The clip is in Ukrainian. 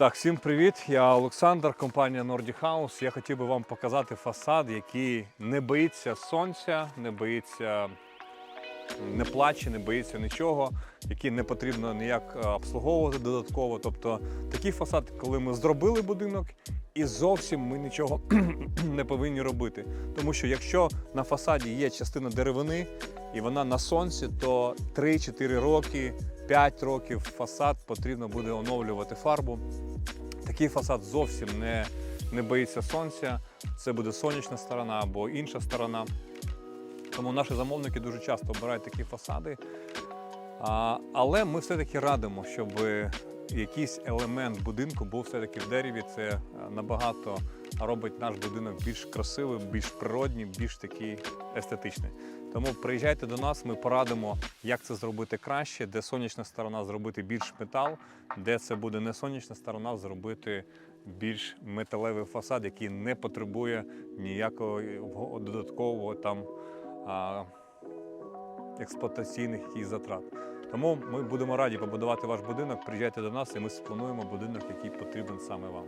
Так, всім привіт! Я Олександр, компанія Nordic House. Я хотів би вам показати фасад, який не боїться сонця, не боїться, не плаче, не боїться нічого, який не потрібно ніяк е, обслуговувати додатково. Тобто такий фасад, коли ми зробили будинок, і зовсім ми нічого не повинні робити. Тому що якщо на фасаді є частина деревини і вона на сонці, то 3-4 роки, 5 років фасад потрібно буде оновлювати фарбу. Такий фасад зовсім не, не боїться сонця. Це буде сонячна сторона або інша сторона. Тому наші замовники дуже часто обирають такі фасади. А, але ми все-таки радимо, щоб якийсь елемент будинку був все-таки в дереві. Це е, набагато робить наш будинок більш красивим, більш природнім, більш такий естетичний. Тому приїжджайте до нас, ми порадимо, як це зробити краще, де сонячна сторона зробити більш метал, де це буде не сонячна сторона, зробити більш металевий фасад, який не потребує ніякого додаткового там експлуатаційних якихось затрат. Тому ми будемо раді побудувати ваш будинок. Приїжджайте до нас, і ми сплануємо будинок, який потрібен саме вам.